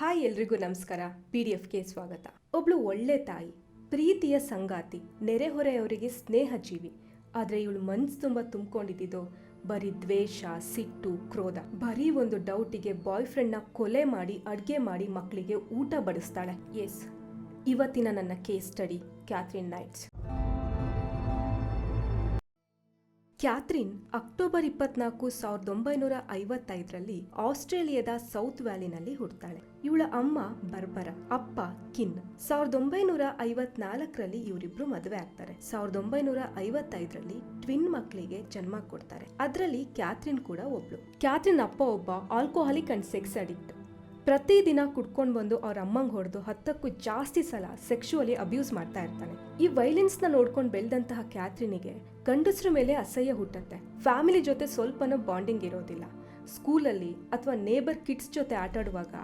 Hi ಎಲ್ರಿಗೂ ನಮಸ್ಕಾರ. P D ಎಫ್ಗೆ ಸ್ವಾಗತ. ಒಬ್ಳು ಒಳ್ಳೆ ತಾಯಿ, ಪ್ರೀತಿಯ ಸಂಗಾತಿ, ನೆರೆಹೊರೆಯವರಿಗೆ ಸ್ನೇಹ ಜೀವಿ. ಆದರೆ ಇವಳು ಮನ್ಸು ತುಂಬ ತುಂಬಿಕೊಂಡಿದ್ದು ಬರೀ ದ್ವೇಷ, ಸಿಟ್ಟು, ಕ್ರೋಧ. ಬರೀ ಒಂದು ಡೌಟಿಗೆ ಬಾಯ್ ಫ್ರೆಂಡ್ನ ಕೊಲೆ ಮಾಡಿ, ಅಡುಗೆ ಮಾಡಿ ಮಕ್ಕಳಿಗೆ ಊಟ ಬಡಿಸ್ತಾಳೆ. ಎಸ್, ಇವತ್ತಿನ ನನ್ನ case study, Catherine Knights. Catherine October ಇಪ್ಪತ್ನಾಲ್ಕು ಸಾವಿರದ ಒಂಬೈನೂರ ಐವತ್ತೈದರಲ್ಲಿ ಆಸ್ಟ್ರೇಲಿಯಾದ ಸೌತ್ ವ್ಯಾಲಿನಲ್ಲಿ ಹುಡ್ತಾಳೆ. ಇವಳ ಅಮ್ಮ ಬರ್ಬರ, ಅಪ್ಪ ಕಿನ್. ಸಾವಿರದ ಒಂಬೈನೂರ ಐವತ್ನಾಲ್ಕರಲ್ಲಿ ಇವರಿಬ್ರು ಮದುವೆ ಆಗ್ತಾರೆ. ಸಾವಿರದ ಒಂಬೈನೂರ ಐವತ್ತೈದರಲ್ಲಿ ಟ್ವಿನ್ ಮಕ್ಕಳಿಗೆ ಜನ್ಮ ಕೊಡ್ತಾರೆ. ಅದರಲ್ಲಿ ಕ್ಯಾಥ್ರಿನ್ ಕೂಡ ಒಬ್ಳು. ಕ್ಯಾಥ್ರಿನ್ ಅಪ್ಪ ಒಬ್ಬ ಆಲ್ಕೋಹಾಲಿಕ್ ಅಂಡ್ ಸೆಕ್ಸ್ ಅಡಿಕ್ಟ್. ಪ್ರತಿದಿನ ಕುಟ್ಕೊಂಡು ಬಂದು ಅವ್ರ ಅಮ್ಮಂಗೆ ಹೊಡೆದು ಹತ್ತಕ್ಕೂ ಜಾಸ್ತಿ ಸಲ ಸೆಕ್ಷುವಲಿ ಅಬ್ಯೂಸ್ ಮಾಡ್ತಾ ಇರ್ತಾನೆ. ಈ ವೈಲೆನ್ಸ್ನ ನೋಡ್ಕೊಂಡು ಬೆಳೆದಂತಹ ಕ್ಯಾಥ್ರಿನಿಗೆ ಗಂಡಸ್ರ ಮೇಲೆ ಅಸಹ್ಯ ಹುಟ್ಟತ್ತೆ. ಫ್ಯಾಮಿಲಿ ಜೊತೆ ಸ್ವಲ್ಪನೂ ಬಾಂಡಿಂಗ್ ಇರೋದಿಲ್ಲ. ಸ್ಕೂಲಲ್ಲಿ ಅಥವಾ ನೇಬರ್ ಕಿಡ್ಸ್ ಜೊತೆ ಆಟಾಡುವಾಗ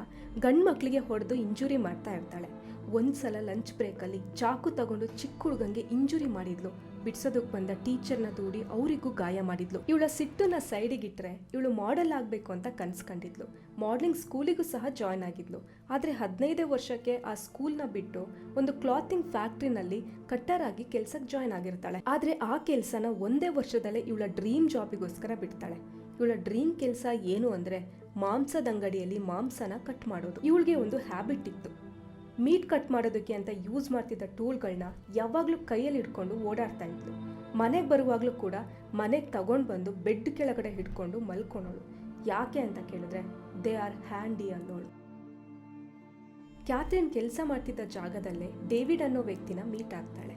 ಗಂಡು ಮಕ್ಕಳಿಗೆ ಹೊಡೆದು ಇಂಜುರಿ ಮಾಡ್ತಾ ಇರ್ತಾಳೆ. ಒಂದ್ಸಲ ಲಂಚ್ ಬ್ರೇಕಲ್ಲಿ ಚಾಕು ತಗೊಂಡು ಚಿಕ್ಕ ಹುಡುಗಂಗೆ ಇಂಜುರಿ ಮಾಡಿದ್ಲು. ಬಿಡ್ಸೋದಕ್ಕೆ ಬಂದ ಟೀಚರ್ನ ದೂಡಿ ಅವರಿಗೂ ಗಾಯ ಮಾಡಿದ್ಲು. ಇವಳ ಸಿಟ್ಟನ್ನ ಸೈಡಿಗಿಟ್ರೆ ಇವಳು ಮಾಡೆಲ್ ಆಗಬೇಕು ಅಂತ ಕನ್ಸ್ಕೊಂಡಿದ್ಲು. ಮಾಡಲಿಂಗ್ ಸ್ಕೂಲಿಗೂ ಸಹ ಜಾಯ್ನ್ ಆಗಿದ್ಲು. ಆದರೆ ಹದಿನೈದೇ ವರ್ಷಕ್ಕೆ ಆ ಸ್ಕೂಲ್ನ ಬಿಟ್ಟು ಒಂದು ಕ್ಲಾತಿಂಗ್ ಫ್ಯಾಕ್ಟ್ರಿನಲ್ಲಿ ಕಟ್ಟರ್ ಆಗಿ ಕೆಲಸಕ್ಕೆ ಜಾಯ್ನ್ ಆಗಿರ್ತಾಳೆ. ಆದರೆ ಆ ಕೆಲಸನ ಒಂದೇ ವರ್ಷದಲ್ಲೇ ಇವಳ ಡ್ರೀಮ್ ಜಾಬಿಗೋಸ್ಕರ ಬಿಡ್ತಾಳೆ. ಇವಳ ಡ್ರೀಮ್ ಕೆಲಸ ಏನು ಅಂದರೆ ಮಾಂಸದ ಅಂಗಡಿಯಲ್ಲಿ ಮಾಂಸನ ಕಟ್ ಮಾಡೋದು. ಇವಳಿಗೆ ಒಂದು ಹ್ಯಾಬಿಟ್ ಇತ್ತು. ಮೀಟ್ ಕಟ್ ಮಾಡೋದಕ್ಕೆ ಅಂತ ಯೂಸ್ ಮಾಡ್ತಿದ್ದ ಟೂಲ್ಗಳನ್ನ ಯಾವಾಗಲೂ ಕೈಯಲ್ಲಿ ಹಿಡ್ಕೊಂಡು ಓಡಾಡ್ತಾ ಇದ್ಲು. ಮನೆಗೆ ಬರುವಾಗಲೂ ಕೂಡ ಮನೆಗೆ ತಗೊಂಡು ಬಂದು ಬೆಡ್ ಕೆಳಗಡೆ ಹಿಡ್ಕೊಂಡು ಮಲ್ಕೊಳೋಳು. ಯಾಕೆ ಅಂತ ಕೇಳಿದ್ರೆ, ದೇ ಆರ್ ಹ್ಯಾಂಡಿ ಅನ್ನೋಳು. ಕ್ಯಾಥರಿನ್ ಕೆಲಸ ಮಾಡ್ತಿದ್ದ ಜಾಗದಲ್ಲೇ ಡೇವಿಡ್ ಅನ್ನೋ ವ್ಯಕ್ತಿನ ಮೀಟ್ ಆಗ್ತಾಳೆ.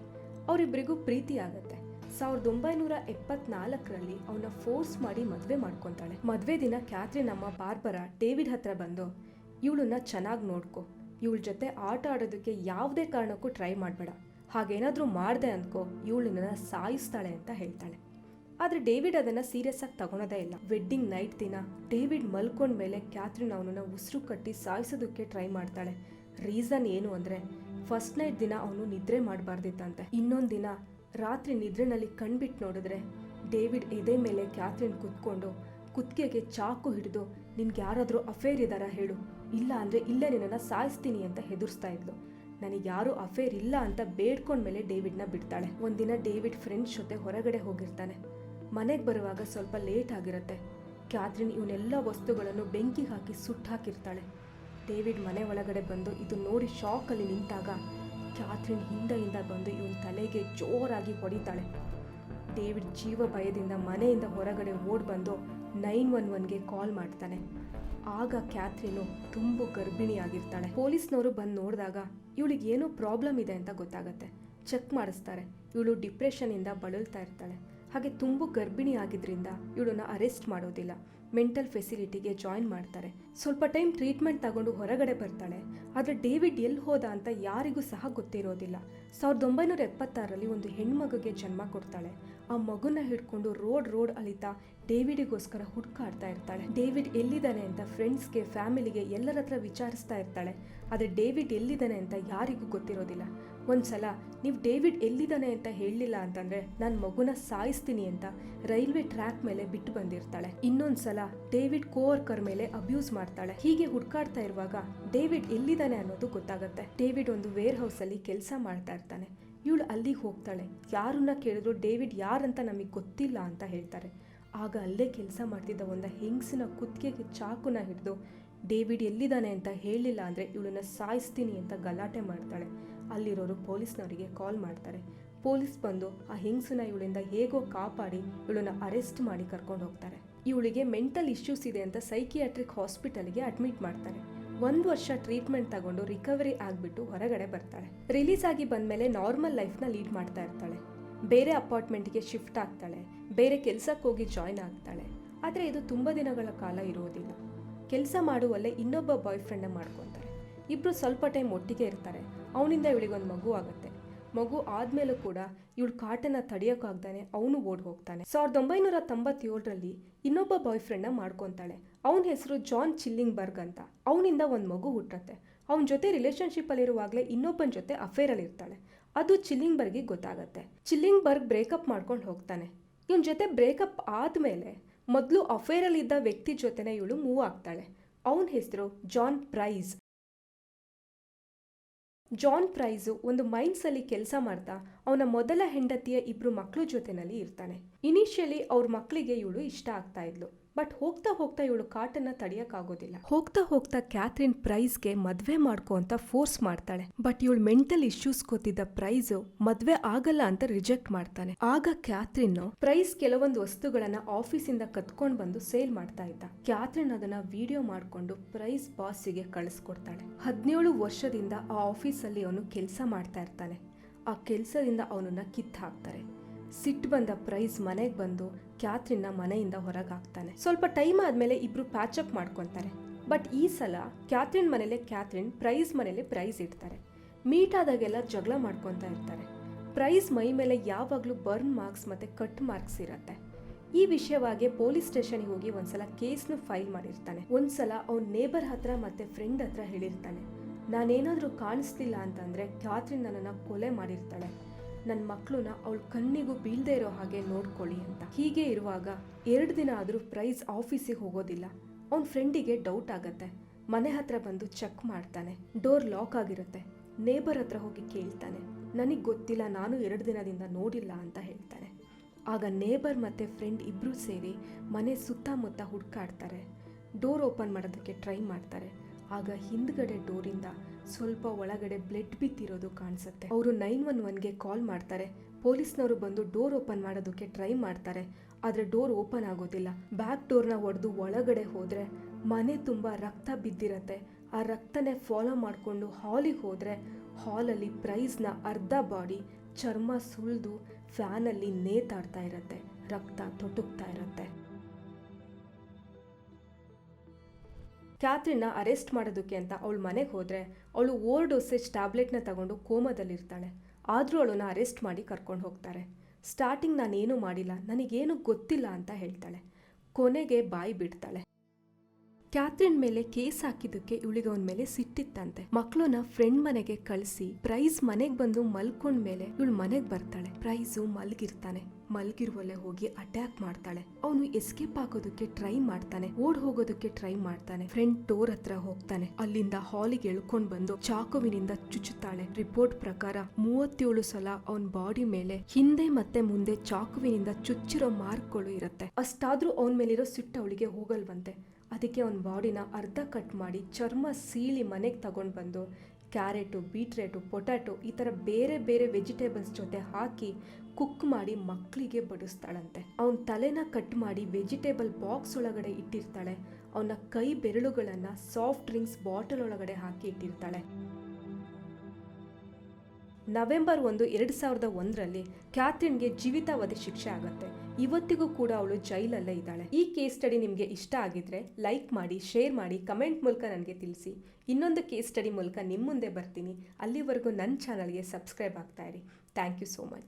ಅವರಿಬ್ಬರಿಗೂ ಪ್ರೀತಿ ಆಗತ್ತೆ. ಸಾವಿರದ ಒಂಬೈನೂರ ಎಪ್ಪತ್ನಾಲ್ಕರಲ್ಲಿ ಅವನ ಫೋರ್ಸ್ ಮಾಡಿ ಮದುವೆ ಮಾಡ್ಕೊತಾಳೆ. ಮದುವೆ ದಿನ ಕ್ಯಾಥರಿನ್ ಅಮ್ಮ ಬಾರ್ಬರ ಡೇವಿಡ್ ಹತ್ರ ಬಂದು, ಇವಳನ್ನ ಚೆನ್ನಾಗಿ ನೋಡ್ಕೊ. ಇವಳ ಜೊತೆ ಆಟ ಆಡೋದಕ್ಕೆ ಯಾವುದೇ ಕಾರಣಕ್ಕೂ ಟ್ರೈ ಮಾಡಬೇಡ. ಹಾಗೇನಾದರೂ ಮಾಡಿದೆ ಅಂದ್ಕೋ ಇವಳನ್ನ ಸಾಯಿಸ್ತಾಳೆ ಅಂತ ಹೇಳ್ತಾಳೆ. ಆದರೆ ಡೇವಿಡ್ ಅದನ್ನು ಸೀರಿಯಸ್ ಆಗಿ ತಗೊಳೋದೇ ಇಲ್ಲ. ವೆಡ್ಡಿಂಗ್ ನೈಟ್ ದಿನ, ಡೇವಿಡ್ ಮಲ್ಕೊಂಡ ಮೇಲೆ ಕ್ಯಾಥರಿನ್ ಅವನನ್ನು ಉಸಿರು ಕಟ್ಟಿ ಸಾಯಿಸೋದಕ್ಕೆ ಟ್ರೈ ಮಾಡ್ತಾಳೆ. ರೀಸನ್ ಏನು ಅಂದರೆ ಫಸ್ಟ್ ನೈಟ್ ದಿನ ಅವನು ನಿದ್ರೆ ಮಾಡಬಾರ್ದಿತ್ತಂತೆ. ಇನ್ನೊಂದು ದಿನ, ರಾತ್ರಿ ನಿದ್ರೆನಲ್ಲಿ ಕಣ್ಬಿಟ್ಟು ನೋಡಿದ್ರೆ, ಡೇವಿಡ್ ಎದೆ ಮೇಲೆ ಕ್ಯಾಥರಿನ್ ಕುತ್ಕೊಂಡು ಕುತ್ತಿಗೆಗೆ ಚಾಕು ಹಿಡಿದು, ನಿನ್ಗೆ ಯಾರಾದರೂ ಅಫೇರ್ ಇದ್ದಾರಾ ಹೇಳು. ಇಲ್ಲ ಅಂದರೆ ಇಲ್ಲೇ ನಿನ್ನನ್ನು ಸಾಯಿಸ್ತೀನಿ ಅಂತ ಹೆದರ್ಸ್ತಾ ಇದ್ಲು. ನನಗೆ ಯಾರು ಅಫೇರ್ ಇಲ್ಲ ಅಂತ ಬೇಡ್ಕೊಂಡ್ಮೇಲೆ ಡೇವಿಡ್ನ ಬಿಡ್ತಾಳೆ. ಒಂದಿನ ಡೇವಿಡ್ ಫ್ರೆಂಡ್ಸ್ ಜೊತೆ ಹೊರಗಡೆ ಹೋಗಿರ್ತಾನೆ. ಮನೆಗೆ ಬರುವಾಗ ಸ್ವಲ್ಪ ಲೇಟ್ ಆಗಿರುತ್ತೆ. ಕ್ಯಾತ್ರಿನ್ ಇವನ್ನೆಲ್ಲ ವಸ್ತುಗಳನ್ನು ಬೆಂಕಿ ಹಾಕಿ ಸುಟ್ಟು ಹಾಕಿರ್ತಾಳೆ. ಡೇವಿಡ್ ಮನೆ ಒಳಗಡೆ ಬಂದು ಇದು ನೋಡಿ ಶಾಕಲ್ಲಿ ನಿಂತಾಗ ಕ್ಯಾಥ್ರಿನ್ ಹಿಂದೆಯಿಂದ ಬಂದು ಇವನ ತಲೆಗೆ ಜೋರಾಗಿ ಹೊಡಿತಾಳೆ. ಡೇವಿಡ್ ಜೀವ ಭಯದಿಂದ ಮನೆಯಿಂದ ಹೊರಗಡೆ ಓಡ್ ಬಂದು ನೈನ್ ಒನ್ ಒನ್ಗೆ ಕಾಲ್ ಮಾಡ್ತಾನೆ. ಆಗ ಕ್ಯಾಥ್ರಿನು ತುಂಬು ಗರ್ಭಿಣಿಯಾಗಿರ್ತಾಳೆ. ಪೊಲೀಸ್ನವರು ಬಂದು ನೋಡಿದಾಗ ಇವಳಿಗೆ ಏನೋ ಪ್ರಾಬ್ಲಮ್ ಇದೆ ಅಂತ ಗೊತ್ತಾಗತ್ತೆ. ಚೆಕ್ ಮಾಡಿಸ್ತಾರೆ. ಇವಳು ಡಿಪ್ರೆಷನ್ನಿಂದ ಬಳಲ್ತಾ ಇರ್ತಾಳೆ. ಹಾಗೆ ತುಂಬ ಗರ್ಭಿಣಿ ಆಗಿದ್ರಿಂದ ಇವಳನ್ನ ಅರೆಸ್ಟ್ ಮಾಡೋದಿಲ್ಲ. ಮೆಂಟಲ್ ಫೆಸಿಲಿಟಿಗೆ ಜಾಯಿನ್ ಮಾಡ್ತಾರೆ. ಸ್ವಲ್ಪ ಟೈಮ್ ಟ್ರೀಟ್ಮೆಂಟ್ ತಗೊಂಡು ಹೊರಗಡೆ ಬರ್ತಾಳೆ. ಆದರೆ ಡೇವಿಡ್ ಎಲ್ಲಿ ಹೋದ ಅಂತ ಯಾರಿಗೂ ಸಹ ಗೊತ್ತಿರೋದಿಲ್ಲ. ಸಾವಿರದ ಒಂಬೈನೂರ ಎಪ್ಪತ್ತಾರರಲ್ಲಿ ಒಂದು ಹೆಣ್ಮಗುಗೆ ಜನ್ಮ ಕೊಡ್ತಾಳೆ. ಆ ಮಗುನ ಹಿಡ್ಕೊಂಡು ರೋಡ್ ರೋಡ್ ಅಳಿತಾ ಡೇವಿಡಿಗೋಸ್ಕರ ಹುಡ್ಕಾಡ್ತಾ ಇರ್ತಾಳೆ. ಡೇವಿಡ್ ಎಲ್ಲಿದ್ದಾನೆ ಅಂತ ಫ್ರೆಂಡ್ಸ್ಗೆ, ಫ್ಯಾಮಿಲಿಗೆ ಎಲ್ಲರ ಹತ್ರ ವಿಚಾರಿಸ್ತಾ ಇರ್ತಾಳೆ. ಆದರೆ ಡೇವಿಡ್ ಎಲ್ಲಿದ್ದಾನೆ ಅಂತ ಯಾರಿಗೂ ಗೊತ್ತಿರೋದಿಲ್ಲ. ಒಂದ್ಸಲ ನೀವು ಡೇವಿಡ್ ಎಲ್ಲಿದ್ದಾನೆ ಅಂತ ಹೇಳಲಿಲ್ಲ ಅಂತಂದ್ರೆ ನನ್ನ ಮಗುನ ಸಾಯಿಸ್ತೀನಿ ಅಂತ ರೈಲ್ವೆ ಟ್ರ್ಯಾಕ್ ಮೇಲೆ ಬಿಟ್ಟು ಬಂದಿರ್ತಾಳೆ. ಇನ್ನೊಂದ್ಸಲ ಡೇವಿಡ್ ಕೋವರ್ಕರ್ ಮೇಲೆ ಅಬ್ಯೂಸ್ ಮಾಡ್ತಾಳೆ. ಹೀಗೆ ಹುಡ್ಕಾಡ್ತಾ ಇರುವಾಗ ಡೇವಿಡ್ ಎಲ್ಲಿದ್ದಾನೆ ಅನ್ನೋದು ಗೊತ್ತಾಗುತ್ತೆ. ಡೇವಿಡ್ ಒಂದು ವೇರ್ ಅಲ್ಲಿ ಕೆಲಸ ಮಾಡ್ತಾ ಇರ್ತಾನೆ. ಇವಳು ಅಲ್ಲಿಗೆ ಹೋಗ್ತಾಳೆ. ಯಾರನ್ನ ಕೇಳಿದ್ರು ಡೇವಿಡ್ ಯಾರಂತ ನಮಗೆ ಗೊತ್ತಿಲ್ಲ ಅಂತ ಹೇಳ್ತಾರೆ. ಆಗ ಅಲ್ಲೇ ಕೆಲಸ ಮಾಡ್ತಿದ್ದ ಒಂದು ಹೆಂಗಸಿನ ಕುತ್ತಿಗೆಗೆ ಚಾಕುನ ಹಿಡಿದು, ಡೇವಿಡ್ ಎಲ್ಲಿದ್ದಾನೆ ಅಂತ ಹೇಳಿಲ್ಲ ಅಂದರೆ ಇವಳನ್ನ ಸಾಯಿಸ್ತೀನಿ ಅಂತ ಗಲಾಟೆ ಮಾಡ್ತಾಳೆ. ಅಲ್ಲಿರೋರು ಪೊಲೀಸ್ನವರಿಗೆ ಕಾಲ್ ಮಾಡ್ತಾರೆ. ಪೊಲೀಸ್ ಬಂದು ಆ ಹೆಂಗಸನ್ನ ಇವಳಿಂದ ಹೇಗೋ ಕಾಪಾಡಿ ಇವಳನ್ನ ಅರೆಸ್ಟ್ ಮಾಡಿ ಕರ್ಕೊಂಡು ಹೋಗ್ತಾರೆ. ಇವಳಿಗೆ ಮೆಂಟಲ್ ಇಶ್ಯೂಸ್ ಇದೆ ಅಂತ ಸೈಕಿಯಾಟ್ರಿಕ್ ಹಾಸ್ಪಿಟಲ್ಗೆ ಅಡ್ಮಿಟ್ ಮಾಡ್ತಾರೆ. ಒಂದು ವರ್ಷ ಟ್ರೀಟ್ಮೆಂಟ್ ತಗೊಂಡು ರಿಕವರಿ ಆಗಿಬಿಟ್ಟು ಹೊರಗಡೆ ಬರ್ತಾಳೆ ರಿಲೀಸ್ ಆಗಿ ಬಂದಮೇಲೆ ನಾರ್ಮಲ್ ಲೈಫ್ನ ಲೀಡ್ ಮಾಡ್ತಾ ಇರ್ತಾಳೆ. ಬೇರೆ ಅಪಾರ್ಟ್ಮೆಂಟ್ಗೆ ಶಿಫ್ಟ್ ಆಗ್ತಾಳೆ. ಬೇರೆ ಕೆಲಸಕ್ಕೆ ಹೋಗಿ ಜಾಯ್ನ್ ಆಗ್ತಾಳೆ. ಆದರೆ ಇದು ತುಂಬ ದಿನಗಳ ಕಾಲ ಇರೋದಿಲ್ಲ. ಕೆಲಸ ಮಾಡುವಲ್ಲೇ ಇನ್ನೊಬ್ಬ ಬಾಯ್ ಫ್ರೆಂಡ್ನ ಮಾಡ್ಕೊತಾರೆ. ಇಬ್ಬರು ಸ್ವಲ್ಪ ಟೈಮ್ ಒಟ್ಟಿಗೆ ಇರ್ತಾರೆ. ಅವನಿಂದ ಇವಳಿಗೊಂದು ಮಗು ಆಗುತ್ತೆ. ಮಗು ಆದ್ಮೇಲೆ ಕೂಡ ಇವಳು ಕಾಟನ ತಡೆಯೋಕ್ಕಾಗ್ದಾನೆ ಅವನು ಓಡ್ ಹೋಗ್ತಾನೆ ಸಾವಿರದ ಒಂಬೈನೂರ ತೊಂಬತ್ತೇಳರಲ್ಲಿ ಇನ್ನೊಬ್ಬ ಬಾಯ್ ಫ್ರೆಂಡ್ನ ಮಾಡ್ಕೊತಾಳೆ. ಅವನ ಹೆಸರು ಜಾನ್ ಚಿಲ್ಲಿಂಗ್ ಬರ್ಗ್ ಅಂತ. ಅವನಿಂದ ಒಂದು ಮಗು ಹುಟ್ಟತ್ತೆ ಅವನ ಜೊತೆ ರಿಲೇಷನ್ಶಿಪ್ಪಲ್ಲಿರುವಾಗಲೇ ಇನ್ನೊಬ್ಬನ ಜೊತೆ ಅಫೇರಲ್ಲಿ ಇರ್ತಾಳೆ. ಅದು ಚಿಲ್ಲಿಂಗ್ ಬರ್ಗಿಗೆ ಗೊತ್ತಾಗತ್ತೆ. ಚಿಲ್ಲಿಂಗ್ ಬರ್ಗ್ ಬ್ರೇಕಪ್ ಮಾಡ್ಕೊಂಡು ಹೋಗ್ತಾನೆ. ಇವನ ಜೊತೆ ಬ್ರೇಕಪ್ ಆದಮೇಲೆ ಮೊದಲು ಅಫೇರಲ್ಲಿದ್ದ ವ್ಯಕ್ತಿ ಜೊತೆನೇ ಇವಳು ಮೂವ್ ಆಗ್ತಾಳೆ. ಅವನ ಹೆಸರು ಜಾನ್ ಪ್ರೈಸ್. ಜಾನ್ ಪ್ರೈಸು ಒಂದು ಮೈನ್ಸ್ ಅಲ್ಲಿ ಕೆಲಸ ಮಾಡ್ತಾ ಅವನ ಮೊದಲ ಹೆಂಡತಿಯ ಇಬ್ರು ಮಕ್ಕಳು ಜೊತೆನಲ್ಲಿ ಇರ್ತಾನೆ. ಇನಿಷಿಯಲಿ ಅವ್ರ ಮಕ್ಕಳಿಗೆ ಇವಳು ಇಷ್ಟ ಆಗ್ತಾ ಇದ್ಲು. ಬಟ್ ಹೋಗ್ತಾ ಹೋಗ್ತಾ ಇವಳು ಕಾಟನ್ನ ತಡಿಯಕ್ಕಾಗೋದಿಲ್ಲ. ಹೋಗ್ತಾ ಹೋಗ್ತಾ ಕ್ಯಾಥರಿನ್ ಪ್ರೈಸ್ಗೆ ಮದುವೆ ಮಾಡ್ಕೊ ಅಂತ ಫೋರ್ಸ್ ಮಾಡ್ತಾಳೆ. ಬಟ್ ಇವಳು ಮೆಂಟಲ್ ಇಶ್ಯೂಸ್ ಗೊತ್ತಿದ್ದ ಪ್ರೈಸ್ ಮದ್ವೆ ಆಗಲ್ಲ ಅಂತ ರಿಜೆಕ್ಟ್ ಮಾಡ್ತಾನೆ. ಆಗ ಕ್ಯಾಥ್ರಿನ್ ಪ್ರೈಸ್ ಕೆಲವೊಂದು ವಸ್ತುಗಳನ್ನ ಆಫೀಸಿಂದ ಕತ್ಕೊಂಡ್ ಬಂದು ಸೇಲ್ ಮಾಡ್ತಾ ಇದ್ದ. ಕ್ಯಾಥ್ರಿನ್ ಅದನ್ನ ವಿಡಿಯೋ ಮಾಡ್ಕೊಂಡು ಪ್ರೈಸ್ ಬಾಸಿಗೆ ಕಳಿಸ್ಕೊಡ್ತಾಳೆ. ಹದಿನೇಳು ವರ್ಷದಿಂದ ಆ ಆಫೀಸಲ್ಲಿ ಅವನು ಕೆಲಸ ಮಾಡ್ತಾ ಇರ್ತಾನೆ. ಆ ಕೆಲಸದಿಂದ ಅವನನ್ನ ಕಿತ್ತು ಹಾಕ್ತಾರೆ ಸಿಟ್ಟು ಬಂದ ಪ್ರೈಸ್ ಮನೆಗೆ ಬಂದು ಕ್ಯಾತ್ರಿನ್ನ ಮನೆಯಿಂದ ಹೊರಗಾಗ್ತಾನೆ. ಸ್ವಲ್ಪ ಟೈಮ್ ಆದಮೇಲೆ ಇಬ್ರು ಪ್ಯಾಚಪ್ ಮಾಡ್ಕೊತಾರೆ. ಬಟ್ ಈ ಸಲ ಕ್ಯಾತ್ರಿನ್ ಮನೇಲೆ ಕ್ಯಾತ್ರಿನ್ ಪ್ರೈಸ್ ಮನೇಲೆ ಪ್ರೈಸ್ ಇಡ್ತಾರೆ. ಮೀಟ್ ಆದಾಗೆಲ್ಲ ಜಗಳ ಮಾಡ್ಕೊತಾ ಇರ್ತಾರೆ. ಪ್ರೈಸ್ ಮೈ ಮೇಲೆ ಯಾವಾಗಲೂ ಬರ್ನ್ ಮಾರ್ಕ್ಸ್ ಮತ್ತು ಕಟ್ ಮಾರ್ಕ್ಸ್ ಇರತ್ತೆ. ಈ ವಿಷಯವಾಗಿ ಪೊಲೀಸ್ ಸ್ಟೇಷನ್ಗೆ ಹೋಗಿ ಒಂದ್ಸಲ ಕೇಸ್ನ ಫೈಲ್ ಮಾಡಿರ್ತಾನೆ. ಒಂದ್ಸಲ ಅವ್ನ ನೇಬರ್ ಹತ್ರ ಮತ್ತೆ ಫ್ರೆಂಡ್ ಹತ್ರ ಹೇಳಿರ್ತಾನೆ. ನಾನೇನಾದರೂ ಕಾಣಿಸ್ತಿಲ್ಲ ಅಂತಂದ್ರೆ ಕ್ಯಾತ್ರಿನ್ ನನ್ನನ್ನು ಕೊಲೆ ಮಾಡಿರ್ತಾಳೆ. ನನ್ನ ಮಕ್ಕಳನ್ನ ಅವಳ ಕಣ್ಣಿಗೂ ಬೀಳದೆ ಇರೋ ಹಾಗೆ ನೋಡ್ಕೊಳ್ಳಿ ಅಂತ. ಹೀಗೆ ಇರುವಾಗ ಎರಡು ದಿನ ಆದರೂ ಪ್ರೈಸ್ ಆಫೀಸಿಗೆ ಹೋಗೋದಿಲ್ಲ. ಅವನ ಫ್ರೆಂಡಿಗೆ ಡೌಟ್ ಆಗತ್ತೆ. ಮನೆ ಹತ್ರ ಬಂದು ಚೆಕ್ ಮಾಡ್ತಾನೆ. ಡೋರ್ ಲಾಕ್ ಆಗಿರುತ್ತೆ. ನೇಬರ್ ಹತ್ರ ಹೋಗಿ ಕೇಳ್ತಾನೆ. ನನಗೆ ಗೊತ್ತಿಲ್ಲ, ನಾನು ಎರಡು ದಿನದಿಂದ ನೋಡಿಲ್ಲ ಅಂತ ಹೇಳ್ತಾನೆ. ಆಗ ನೇಬರ್ ಮತ್ತು ಫ್ರೆಂಡ್ ಇಬ್ಬರೂ ಸೇರಿ ಮನೆ ಸುತ್ತಮುತ್ತ ಹುಡ್ಕಾಡ್ತಾರೆ. ಡೋರ್ ಓಪನ್ ಮಾಡೋದಕ್ಕೆ ಟ್ರೈ ಮಾಡ್ತಾರೆ. ಆಗ ಹಿಂದ್ಗಡೆ ಡೋರಿಂದ ಸ್ವಲ್ಪ ಒಳಗಡೆ ಬ್ಲಡ್ ಬಿದ್ದಿರೋದು ಕಾಣಿಸುತ್ತೆ. ಅವರು ನೈನ್ ಒನ್ ಒನ್ಗೆ ಕಾಲ್ ಮಾಡ್ತಾರೆ. ಪೊಲೀಸ್ನವರು ಬಂದು ಡೋರ್ ಓಪನ್ ಮಾಡೋದಕ್ಕೆ ಟ್ರೈ ಮಾಡ್ತಾರೆ. ಆದರೆ ಡೋರ್ ಓಪನ್ ಆಗೋದಿಲ್ಲ. ಬ್ಯಾಕ್ ಡೋರ್ನ ಒಡೆದು ಒಳಗಡೆ ಹೋದರೆ ಮನೆ ತುಂಬ ರಕ್ತ ಬಿದ್ದಿರತ್ತೆ. ಆ ರಕ್ತನೇ ಫಾಲೋ ಮಾಡಿಕೊಂಡು ಹಾಲಿಗೆ ಹೋದರೆ ಹಾಲಲ್ಲಿ ಪ್ರೈಸ್ನ ಅರ್ಧ ಬಾಡಿ ಚರ್ಮ ಸುಳಿದು ಫ್ಯಾನಲ್ಲಿ ನೇತಾಡ್ತಾ ಇರತ್ತೆ. ರಕ್ತ ತೊಟುಕ್ತಾ ಇರತ್ತೆ. ಕ್ಯಾಥ್ರಿನ್ನ ಅರೆಸ್ಟ್ ಮಾಡೋದಕ್ಕೆ ಅಂತ ಅವಳು ಮನೆಗೆ ಹೋದರೆ, ಅವಳು ಓವರ್ ಡೋಸೇಜ್ ಟ್ಯಾಬ್ಲೆಟ್ನ ತಗೊಂಡು ಕೋಮದಲ್ಲಿರ್ತಾಳೆ. ಆದರೂ ಅವಳನ್ನ ಅರೆಸ್ಟ್ ಮಾಡಿ ಕರ್ಕೊಂಡು ಹೋಗ್ತಾರೆ. ಸ್ಟಾರ್ಟಿಂಗ್ ನಾನೇನು ಮಾಡಿಲ್ಲ, ನನಗೇನು ಗೊತ್ತಿಲ್ಲ ಅಂತ ಹೇಳ್ತಾಳೆ. ಕೊನೆಗೆ ಬಾಯಿ ಬಿಡ್ತಾಳೆ. ಕ್ಯಾಥ್ರಿನ್ ಮೇಲೆ ಕೇಸ್ ಹಾಕಿದ್ದಕ್ಕೆ ಇವಳಿಗೆ ಮೇಲೆ ಸಿಟ್ಟಿತ್ತಂತೆ. ಮಕ್ಕಳನ್ನ ಫ್ರೆಂಡ್ ಮನೆಗೆ ಕಳಿಸಿ ಪ್ರೈಸ್ ಮನೆಗೆ ಬಂದು ಮಲ್ಕೊಂಡ್ ಮೇಲೆ ಇವಳು ಮನೆಗೆ ಬರ್ತಾಳೆ. ಪ್ರೈಸು ಮಲ್ಗಿರ್ತಾನೆ. ಮಲ್ಗಿರುವಲ್ಲೇ ಹೋಗಿ ಅಟ್ಯಾಕ್ ಮಾಡ್ತಾಳೆ. ಅವನು ಎಸ್ಕೇಪ್ ಹಾಕೋದಕ್ಕೆ ಟ್ರೈ ಮಾಡ್ತಾನೆ. ಓಡ್ ಹೋಗೋದಕ್ಕೆ ಟ್ರೈ ಮಾಡ್ತಾನೆ. ಫ್ರೆಂಡ್ ಡೋರ್ ಹತ್ರ ಹೋಗ್ತಾನೆ. ಅಲ್ಲಿಂದ ಹಾಲಿಗೆ ಎಳ್ಕೊಂಡ್ ಬಂದು ಚಾಕುವಿನಿಂದ ಚುಚ್ಚುತ್ತಾಳೆ. ರಿಪೋರ್ಟ್ ಪ್ರಕಾರ ಮೂವತ್ತೇಳು ಸಲ ಅವನ್ ಬಾಡಿ ಮೇಲೆ ಹಿಂದೆ ಮತ್ತೆ ಮುಂದೆ ಚಾಕುವಿನಿಂದ ಚುಚ್ಚಿರೋ ಮಾರ್ಕ್ಗಳು ಇರುತ್ತೆ. ಅಷ್ಟಾದ್ರೂ ಅವನ ಮೇಲಿರೋ ಸಿಟ್ಟು ಅವಳಿಗೆ ಹೋಗಲ್ವಂತೆ. ಅದಕ್ಕೆ ಅವನ ಬಾಡಿನ ಅರ್ಧ ಕಟ್ ಮಾಡಿ ಚರ್ಮ ಸೀಳಿ ಮನೆಗೆ ತಗೊಂಡು ಬಂದು ಕ್ಯಾರೆಟು, ಬೀಟ್ರೇಟು, ಪೊಟ್ಯಾಟೊ ಈ ಥರ ಬೇರೆ ಬೇರೆ ವೆಜಿಟೇಬಲ್ಸ್ ಜೊತೆ ಹಾಕಿ ಕುಕ್ ಮಾಡಿ ಮಕ್ಕಳಿಗೆ ಬಡಿಸ್ತಾಳಂತೆ. ಅವನ ತಲೆನ ಕಟ್ ಮಾಡಿ ವೆಜಿಟೇಬಲ್ ಬಾಕ್ಸ್ ಒಳಗಡೆ ಇಟ್ಟಿರ್ತಾಳೆ. ಅವನ ಕೈ ಬೆರಳುಗಳನ್ನು ಸಾಫ್ಟ್ ಡ್ರಿಂಕ್ಸ್ ಬಾಟಲ್ ಒಳಗಡೆ ಹಾಕಿ ಇಟ್ಟಿರ್ತಾಳೆ. ನವೆಂಬರ್ ಒಂದು, ಎರಡು ಸಾವಿರದ ಒಂದರಲ್ಲಿ ಕ್ಯಾಥ್ರಿನ್ಗೆ ಜೀವಿತಾವಧಿ ಶಿಕ್ಷೆ ಆಗುತ್ತೆ. ಇವತ್ತಿಗೂ ಕೂಡ ಅವಳು ಜೈಲಲ್ಲೇ ಇದ್ದಾಳೆ. ಈ ಕೇಸ್ ಸ್ಟಡಿ ನಿಮಗೆ ಇಷ್ಟ ಆಗಿದ್ರೆ ಲೈಕ್ ಮಾಡಿ ಶೇರ್ ಮಾಡಿ ಕಮೆಂಟ್ ಮೂಲಕ ನನಗೆ ತಿಳಿಸಿ. ಇನ್ನೊಂದು ಕೇಸ್ ಸ್ಟಡಿ ಮೂಲಕ ನಿಮ್ಮ ಮುಂದೆ ಬರ್ತೀನಿ. ಅಲ್ಲಿವರೆಗೂ ನನ್ನ ಚಾನಲ್ಗೆ ಸಬ್ಸ್ಕ್ರೈಬ್ ಆಗ್ತಾ ಇರಿ. Thank you so much